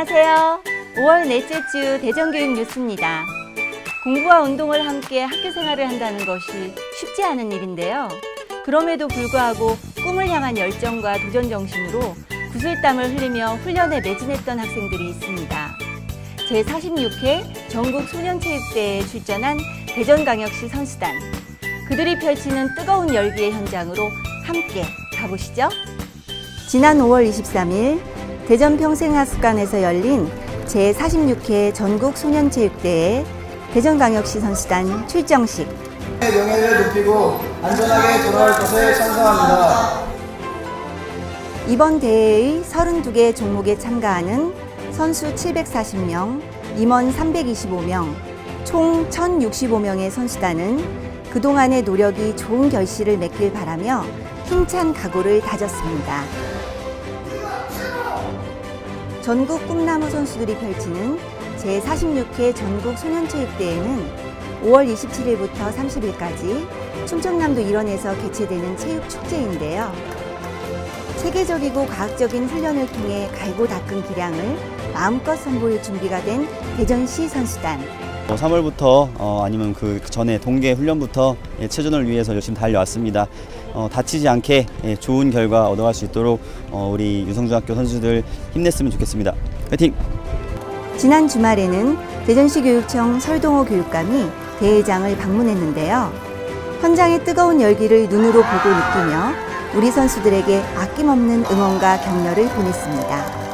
안녕하세요. 5월 넷째 주 대전교육 뉴스입니다. 공부와 운동을 함께 학교 생활을 한다는 것이 쉽지 않은 일인데요. 그럼에도 불구하고 꿈을 향한 열정과 도전 정신으로 구슬땀을 흘리며 훈련에 매진했던 학생들이 있습니다. 제46회 전국 소년체육대회에 출전한 대전광역시 선수단. 그들이 펼치는 뜨거운 열기의 현장으로 함께 가보시죠. 지난 5월 23일 대전 평생학습관에서 열린 제46회 전국 소년체육대회 대전광역시 선수단 출정식 명예를 높이고 안전하게 돌아올 것을 찬성합니다. 이번 대회의 32개 종목에 참가하는 선수 740명, 임원 325명, 총 1065명의 선수단은 그동안의 노력이 좋은 결실을 맺길 바라며 힘찬 각오를 다졌습니다. 전국 꿈나무 선수들이 펼치는 제46회 전국 소년체육대회는 5월 27일부터 30일까지 충청남도 일원에서 개최되는 체육축제인데요. 세계적이고 과학적인 훈련을 통해 갈고 닦은 기량을 마음껏 선보일 준비가 된 대전시 선수단. 3월부터 어, 아니면 그 전에 동계 훈련부터 예, 체전을 위해서 열심히 달려왔습니다. 어, 다치지 않게 예, 좋은 결과 얻어갈 수 있도록 어, 우리 유성중학교 선수들 힘냈으면 좋겠습니다. 화이팅! 지난 주말에는 대전시 교육청 설동호 교육감이 대회장을 방문했는데요. 현장의 뜨거운 열기를 눈으로 보고 느끼며 우리 선수들에게 아낌없는 응원과 격려를 보냈습니다.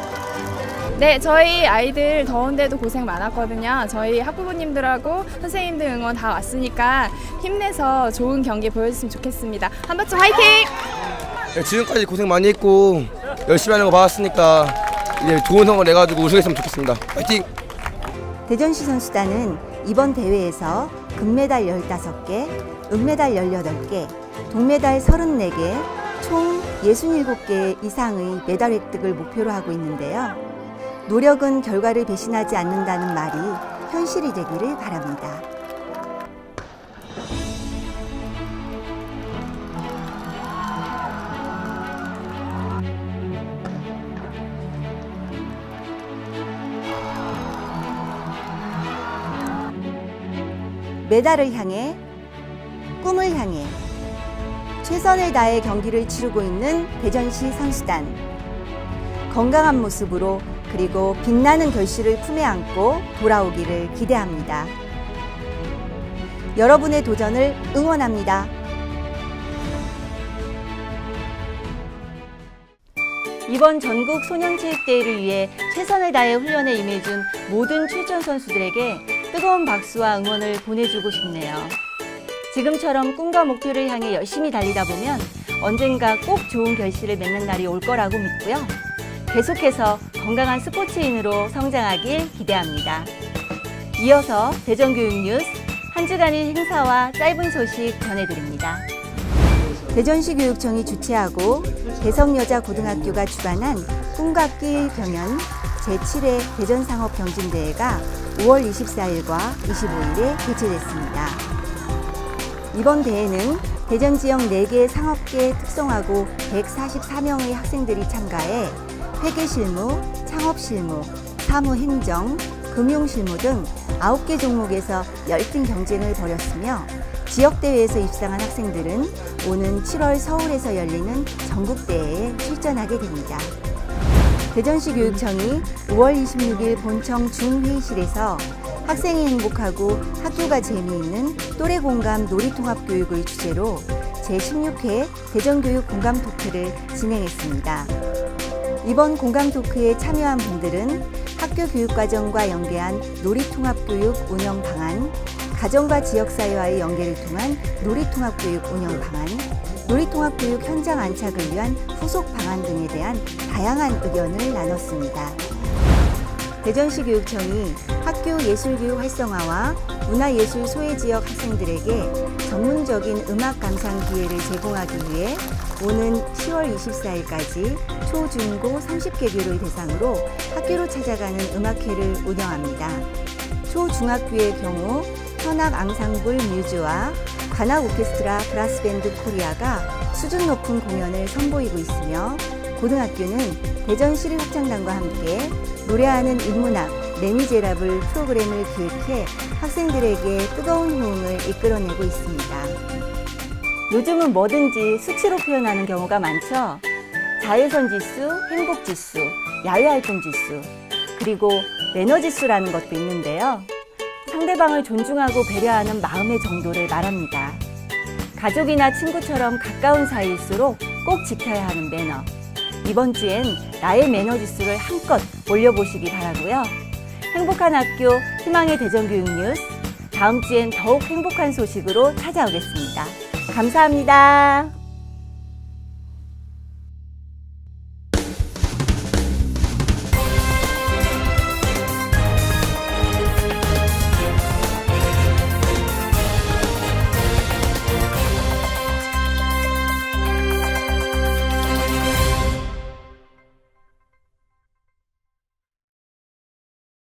네, 저희 아이들 더운데도 고생 많았거든요. 저희 학부모님들하고 선생님들 응원 다 왔으니까 힘내서 좋은 경기 보여줬으면 좋겠습니다. 한바쯤 화이팅! 네, 지금까지 고생 많이 했고 열심히 하는 거 봐왔으니까 이제 좋은 성과 내가지고 우승했으면 좋겠습니다. 파이팅! 대전시 선수단은 이번 대회에서 금메달 15개, 은메달 18개, 동메달 34개, 총 67개 이상의 메달 획득을 목표로 하고 있는데요. 노력은 결과를 배신하지 않는다는 말이 현실이 되기를 바랍니다. 메달을 향해 꿈을 향해 최선을 다해 경기를 치르고 있는 대전시 선수단. 건강한 모습으로 그리고 빛나는 결실을 품에 안고 돌아오기를 기대합니다. 여러분의 도전을 응원합니다. 이번 전국 소년체육대회를 위해 최선을 다해 훈련에 임해준 모든 출전 선수들에게 뜨거운 박수와 응원을 보내주고 싶네요. 지금처럼 꿈과 목표를 향해 열심히 달리다 보면 언젠가 꼭 좋은 결실을 맺는 날이 올 거라고 믿고요. 계속해서 건강한 스포츠인으로 성장하길 기대합니다. 이어서 대전교육 뉴스 한 주간의 행사와 짧은 소식 전해드립니다. 대전시 교육청이 주최하고 대성여자고등학교가 주관한 끼 경연 제7회 대전상업경진대회가 5월 24일과 25일에 개최됐습니다. 이번 대회는 대전 지역 4개 상업계 특성화고 144명의 학생들이 참가해 회계실무, 창업실무, 사무행정, 금융실무 등 9개 종목에서 열띤 경쟁을 벌였으며 지역대회에서 입상한 학생들은 오는 7월 서울에서 열리는 전국대회에 출전하게 됩니다. 대전시 교육청이 5월 26일 본청 중회의실에서 학생이 행복하고 학교가 재미있는 또래 공감 놀이통합 교육을 주제로 제16회 대전교육 공감 토크를 진행했습니다. 이번 공감 토크에 참여한 분들은 학교 교육과정과 연계한 놀이통합교육 운영 방안, 가정과 지역사회와의 연계를 통한 놀이통합교육 운영 방안, 놀이통합교육 현장 안착을 위한 후속 방안 등에 대한 다양한 의견을 나눴습니다. 대전시 교육청이 학교 예술교육 활성화와 문화예술 소외 지역 학생들에게 전문적인 음악 감상 기회를 제공하기 위해 오는 10월 24일까지 초, 중, 고 30개 교를 대상으로 학교로 찾아가는 음악회를 운영합니다. 초, 중학교의 경우 현악 앙상블 뮤즈와 관악 오케스트라 브라스밴드 코리아가 수준 높은 공연을 선보이고 있으며 고등학교는 대전시립 합창단과 함께 노래하는 인문학 레미제라블 프로그램을 기획해 학생들에게 뜨거운 호응을 이끌어내고 있습니다. 요즘은 뭐든지 수치로 표현하는 경우가 많죠. 자외선 지수, 행복 지수, 야외 활동 지수, 그리고 매너 지수라는 것도 있는데요. 상대방을 존중하고 배려하는 마음의 정도를 말합니다. 가족이나 친구처럼 가까운 사이일수록 꼭 지켜야 하는 매너. 이번 주엔 나의 매너 지수를 한껏 올려보시기 바라고요. 행복한 학교 희망의 대전교육 뉴스 다음 주엔 더욱 행복한 소식으로 찾아오겠습니다. 감사합니다.